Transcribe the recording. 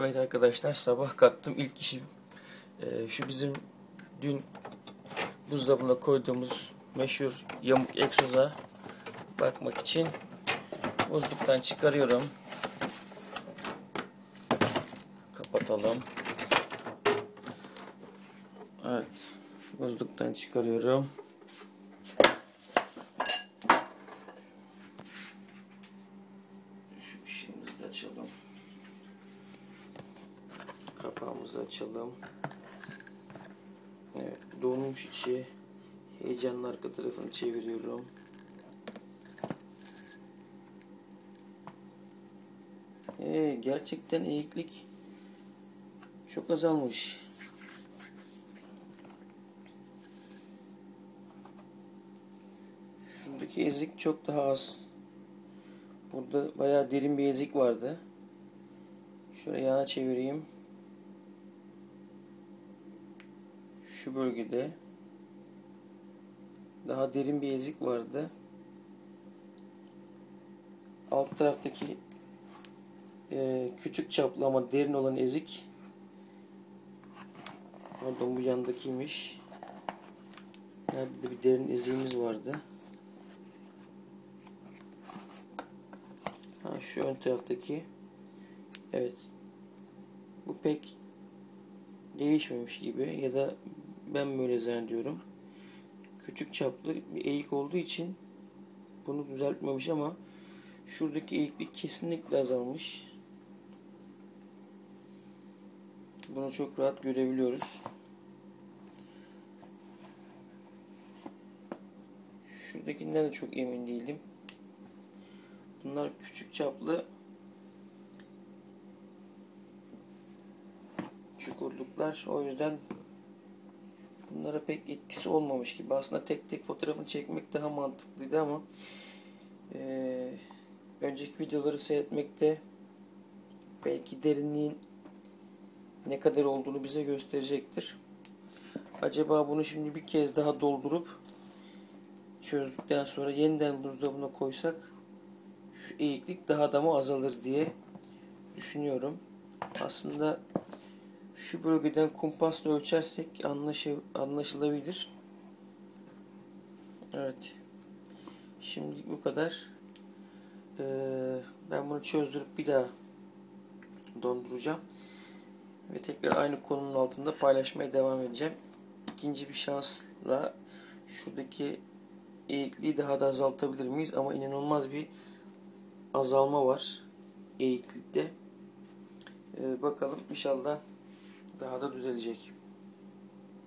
Evet arkadaşlar sabah kalktım ilk işim e, şu bizim dün buzdolabına koyduğumuz meşhur yamuk egzoza bakmak için buzluktan çıkarıyorum. Kapatalım. Evet. Buzluktan çıkarıyorum. Şu işimizi de açalım. Kapağımızı açalım. Evet, donmuş içi. Heyecanlı arka tarafını çeviriyorum. Ee, gerçekten eğiklik çok azalmış. Şuradaki ezik çok daha az. Burada bayağı derin bir ezik vardı. Şöyle yana çevireyim. Şu bölgede daha derin bir ezik vardı. Alt taraftaki e, küçük çaplı ama derin olan ezik pardon bu yandakiymiş. Nerede bir derin eziğimiz vardı. Ha, şu ön taraftaki evet bu pek değişmemiş gibi ya da ben böyle zannediyorum. Küçük çaplı bir eğik olduğu için bunu düzeltmemiş ama şuradaki eğiklik kesinlikle azalmış. Bunu çok rahat görebiliyoruz. Şuradakinden de çok emin değilim. Bunlar küçük çaplı çukurluklar. O yüzden bunlara pek etkisi olmamış gibi. Aslında tek tek fotoğrafını çekmek daha mantıklıydı ama e, önceki videoları seyretmekte belki derinliğin ne kadar olduğunu bize gösterecektir. Acaba bunu şimdi bir kez daha doldurup çözdükten sonra yeniden buzdolabına koysak şu eğiklik daha da mı azalır diye düşünüyorum. Aslında şu bölgeden kumpasla ölçersek anlaşı, anlaşılabilir. Evet. Şimdi bu kadar. Ee, ben bunu çözdürüp bir daha donduracağım. Ve tekrar aynı konunun altında paylaşmaya devam edeceğim. İkinci bir şansla şuradaki eğikliği daha da azaltabilir miyiz? Ama inanılmaz bir azalma var eğiklikte. Ee, bakalım inşallah daha da düzelecek.